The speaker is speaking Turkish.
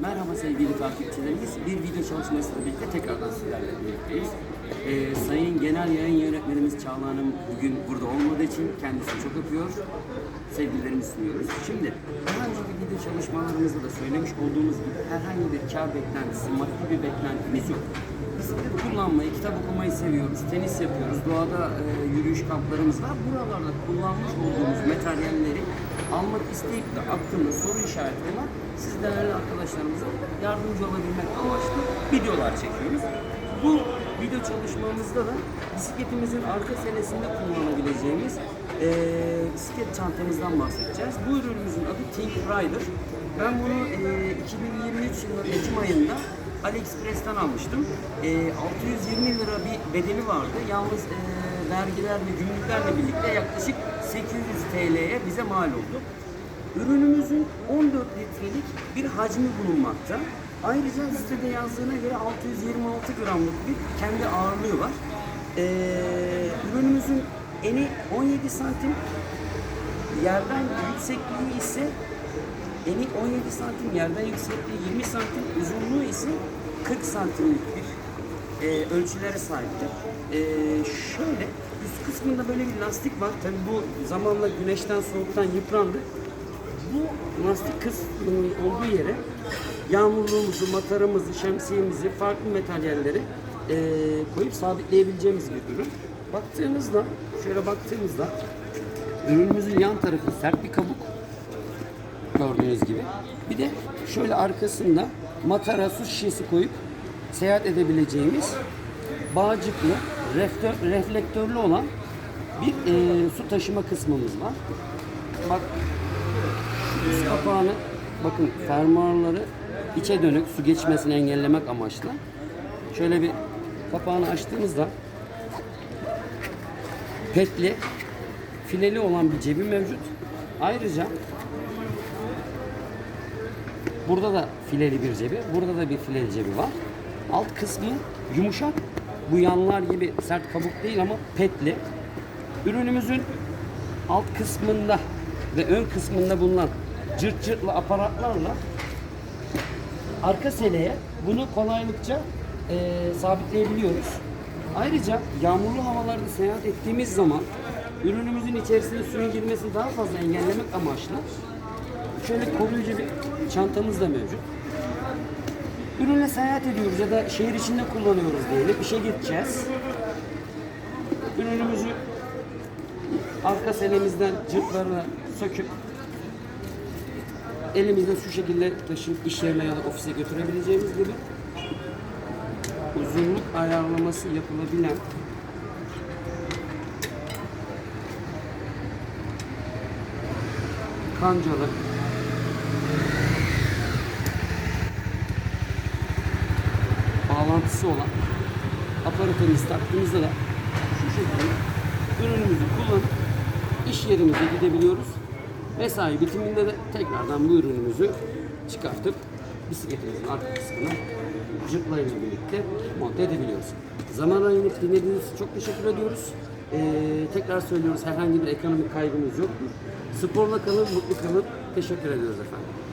Merhaba sevgili takipçilerimiz. Bir video çalışmasıyla birlikte tekrardan sizlerle birlikteyiz. Ee, Sayın Genel Yayın Yönetmenimiz Çağla Hanım bugün burada olmadığı için kendisini çok öpüyor. Sevgilerimizi sunuyoruz. Şimdi daha önceki video çalışmalarımızda da söylemiş olduğumuz gibi herhangi bir kar beklentisi, maddi bir beklentimiz yok. Bisiklet kullanmayı, kitap okumayı seviyoruz, tenis yapıyoruz, doğada e, yürüyüş kamplarımız var. Buralarda kullanmış olduğumuz materyalleri almak isteyip de aklında soru işareti olan siz değerli arkadaşlarımıza yardımcı olabilmek amaçlı videolar çekiyoruz. Bu video çalışmamızda da bisikletimizin arka senesinde kullanabileceğimiz e, bisiklet çantamızdan bahsedeceğiz. Bu ürünümüzün adı Think Rider. Ben bunu e, 2023 yılı Ekim ayında AliExpress'ten almıştım. E, 620 lira bir bedeli vardı. Yalnız e, vergiler ve gümrüklerle birlikte yaklaşık 800 TL'ye bize mal oldu. Ürünümüzün 14 litrelik bir hacmi bulunmakta. Ayrıca sitede yazdığına göre 626 gramlık bir kendi ağırlığı var. E, ürünümüzün eni 17 santim, yerden yüksekliği ise eni 17 santim, yerden yüksekliği 20 santim, uzunluğu ise 40 santimlik bir e, ölçülere sahiptir. E, şöyle üst kısmında böyle bir lastik var. Tabi bu zamanla güneşten soğuktan yıprandı. Bu lastik kısmının olduğu yere yağmurluğumuzu, mataramızı, şemsiyemizi, farklı materyalleri e, koyup sabitleyebileceğimiz bir ürün. Baktığımızda, şöyle baktığımızda ürünümüzün yan tarafı sert bir kabuk gördüğünüz gibi. Bir de şöyle arkasında matara su şişesi koyup seyahat edebileceğimiz bağcıklı, reftör, reflektörlü olan bir e, su taşıma kısmımız var. Bak üst kapağını bakın fermuarları içe dönük su geçmesini engellemek amaçlı. Şöyle bir kapağını açtığımızda petli fileli olan bir cebi mevcut. Ayrıca Burada da fileli bir cebi, burada da bir fileli cebi var. Alt kısmı yumuşak. Bu yanlar gibi sert kabuk değil ama petli. Ürünümüzün alt kısmında ve ön kısmında bulunan cırt cırtlı aparatlarla arka seleye bunu kolaylıkça eee, sabitleyebiliyoruz. Ayrıca yağmurlu havalarda seyahat ettiğimiz zaman ürünümüzün içerisine suyun girmesini daha fazla engellemek amaçlı Şöyle koruyucu bir çantamız da mevcut. Ürünle seyahat ediyoruz ya da şehir içinde kullanıyoruz diyelim. İşe gideceğiz. Ürünümüzü arka senemizden cırtlarını söküp elimizde şu şekilde taşıyıp iş yerine ya da ofise götürebileceğimiz gibi uzunluk ayarlaması yapılabilen kancalı bağlantısı olan aparatımızı taktığımızda da şu şekilde ürünümüzü kullanıp iş yerimize gidebiliyoruz. Mesai bitiminde de tekrardan bu ürünümüzü çıkartıp bisikletimizin arka kısmına cıplayla birlikte monte edebiliyoruz. Zaman ayırıp dinlediğiniz için çok teşekkür ediyoruz. Ee, tekrar söylüyoruz herhangi bir ekonomik kaygımız yoktur. Sporla kalın, mutlu kalın. Teşekkür ediyoruz efendim.